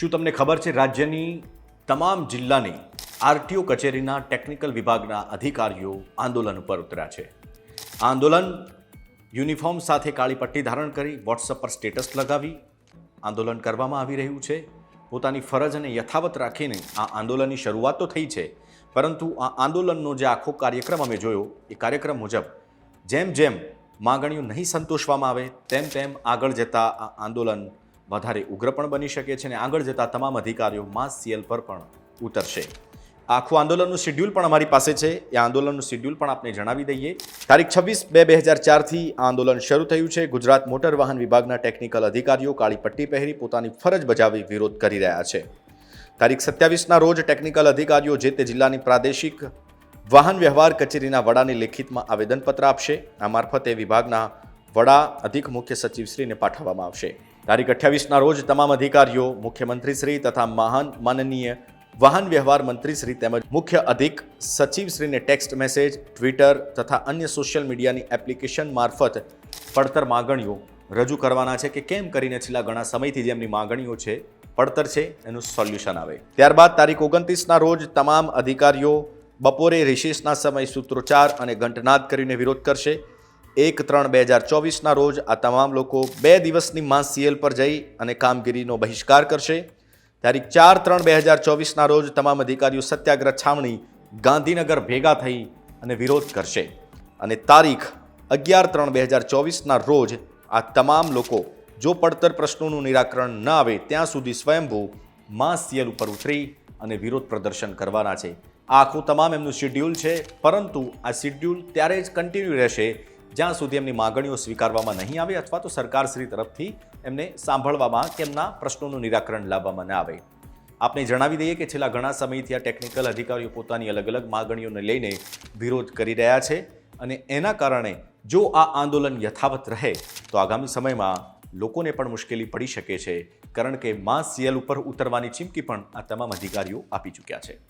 શું તમને ખબર છે, રાજ્યની તમામ જિલ્લાની આરટીઓ કચેરીના ટેકનિકલ વિભાગના અધિકારીઓ આંદોલન ઉપર ઉતર્યા છે? આંદોલન યુનિફોર્મ સાથે કાળી પટ્ટી ધારણ કરી વોટ્સઅપ પર સ્ટેટસ લગાવી આંદોલન કરવામાં આવી રહ્યું છે. પોતાની ફરજને યથાવત રાખીને આ આંદોલનની શરૂઆત તો થઈ છે, પરંતુ આ આંદોલનનો જે આખો કાર્યક્રમ અમે જોયો, એ કાર્યક્રમ મુજબ જેમ જેમ માગણીઓ નહીં સંતોષવામાં આવે, તેમ તેમ આગળ જતા આ આંદોલન વધારે ઉગ્ર પણ બની શકે છે અને આગળ જતા તમામ અધિકારીઓ માસ સીએલ પર પણ ઉતરશે. આખું આંદોલનનું શેડ્યુલ પણ અમારી પાસે છે. એ આંદોલનનું શેડ્યુલ પણ આપને જણાવી દઈએ. તારીખ છવ્વીસ બે બે હજાર ચારથી આંદોલન શરૂ થયું છે. ગુજરાત મોટર વાહન વિભાગના ટેકનિકલ અધિકારીઓ કાળી પટ્ટી પહેરી પોતાની ફરજ બજાવી વિરોધ કરી રહ્યા છે. તારીખ સત્યાવીસના રોજ ટેકનિકલ અધિકારીઓ જે તે જિલ્લાની પ્રાદેશિક વાહન વ્યવહાર કચેરીના વડાને લેખિતમાં આવેદનપત્ર આપશે. આ મારફતે વિભાગના વડા, અધિક મુખ્ય સચિવશ્રીને પાઠવવામાં આવશે. તારીખ અઠ્યાવીસના રોજ તમામ અધિકારીઓ મુખ્યમંત્રીશ્રી તથા મહાન માનનીય વાહન વ્યવહાર મંત્રીશ્રી તેમજ મુખ્ય અધિક સચિવશ્રીને ટેક્સ્ટ મેસેજ, ટ્વિટર તથા અન્ય સોશિયલ મીડિયાની એપ્લિકેશન મારફત પડતર માગણીઓ રજૂ કરવાના છે કે કેમ કરીને છેલ્લા ઘણા સમયથી જે એમની માગણીઓ છે, પડતર છે, એનું સોલ્યુશન આવે. ત્યારબાદ તારીખ ઓગણત્રીસના રોજ તમામ અધિકારીઓ બપોરે રિશેષના સમય સૂત્રોચ્ચાર અને ઘંટનાદ કરીને વિરોધ કરશે. એક ત્રણ બે હજાર ચોવીસના રોજ આ તમામ લોકો બે દિવસની માસ સીએલ પર જઈ અને કામગીરીનો બહિષ્કાર કરશે. તારીખ ચાર ત્રણ બે હજાર ચોવીસના રોજ તમામ અધિકારીઓ સત્યાગ્રહ છાવણી ગાંધીનગર ભેગા થઈ અને વિરોધ કરશે. અને તારીખ અગિયાર ત્રણ બે હજાર ચોવીસના રોજ આ તમામ લોકો જો પડતર પ્રશ્નોનું નિરાકરણ ન આવે ત્યાં સુધી સ્વયંભૂ માસ સીએલ ઉપર ઉતરી અને વિરોધ પ્રદર્શન કરવાના છે. આ આખું તમામ એમનું શેડ્યુલ છે, પરંતુ આ શેડ્યુલ ત્યારે જ કન્ટિન્યુ રહેશે જ્યાં સુધી એમની માગણીઓ સ્વીકારવામાં નહીં આવે અથવા તો સરકારશ્રી તરફથી એમને સાંભળવામાં કે એમના પ્રશ્નોનું નિરાકરણ લાવવામાં ન આવે. આપને જણાવી દઈએ કે છેલ્લા ઘણા સમયથી આ ટેકનિકલ અધિકારીઓ પોતાની અલગ અલગ માગણીઓને લઈને વિરોધ કરી રહ્યા છે અને એના કારણે જો આ આંદોલન યથાવત રહે, તો આગામી સમયમાં લોકોને પણ મુશ્કેલી પડી શકે છે, કારણ કે માં સીએલ ઉપર ઉતરવાની ચીમકી પણ આ તમામ અધિકારીઓ આપી ચૂક્યા છે.